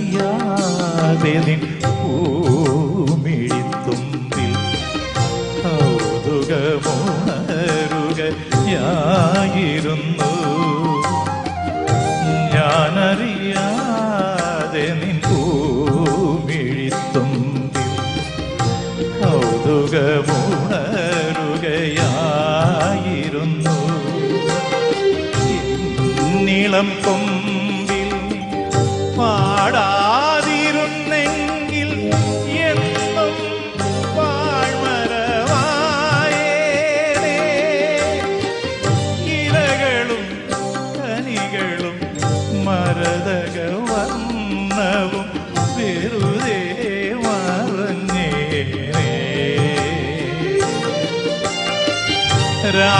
ഞാനറിയാതെ നിൻ പൂമിഴിത്തുമ്പിൽ കൗതുകമുണരുകയായിരുന്നു ഞാനറിയാതെ നിൻ പൂമിഴിത്തുമ്പിൽ കൗതുകമുണരുകയായിരുന്നു നീളം കൊമ്പിൽ പാടാതിരുന്നെങ്കിൽ എന്നും പാഴ്മരമായേനേ ഇലകളും കനികളും മരതക വർണവും വെറുതെ മറഞ്ഞേനേ. രാ